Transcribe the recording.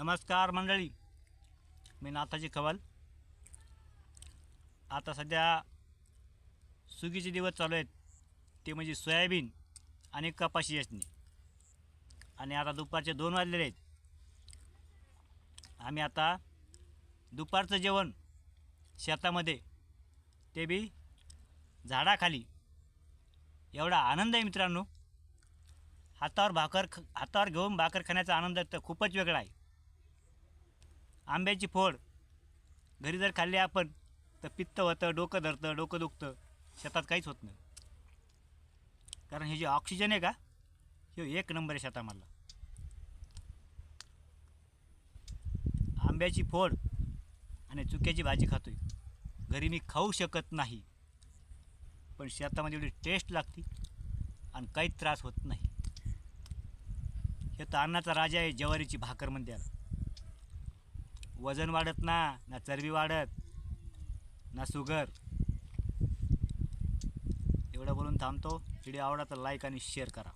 नमस्कार मंडळी. मी नाथाजी खवाल. आता सध्या सुगीचे दिवस चालू आहेत. ते म्हणजे सोयाबीन आणि कपाशी असणे आणि आता दुपारचे दोन वाजलेले आहेत. आम्ही आता दुपारचं जेवण शेतामध्ये. ते बी झाडाखाली. एवढा आनंद आहे मित्रांनो. हातावर भाकर ख हातावर घेऊन भाकर खाण्याचा आनंद तर खूपच वेगळा आहे. आंब्याची फोड. घरी जर खाल्ली आपण तर पित्त होतं डोकं धरतं डोकं दुखतं. शेतात काहीच होत नाही. कारण हे जे ऑक्सिजन आहे का हे एक नंबर आहे शेतामधला. आंब्याची फोड आणि चुक्याची भाजी खातोय. घरी मी खाऊ शकत नाही. पण शेतामध्ये एवढी टेस्ट लागते आणि काहीच त्रास होत नाही. हे तर अन्नाचा राजा आहे ज्वारीची भाकर म्हणते वजन वाढत ना ना चरबी वाढत ना सुगर एवढं बोलून थांबतो. व्हिडिओ आवडा तर लाईक आणि शेअर करा.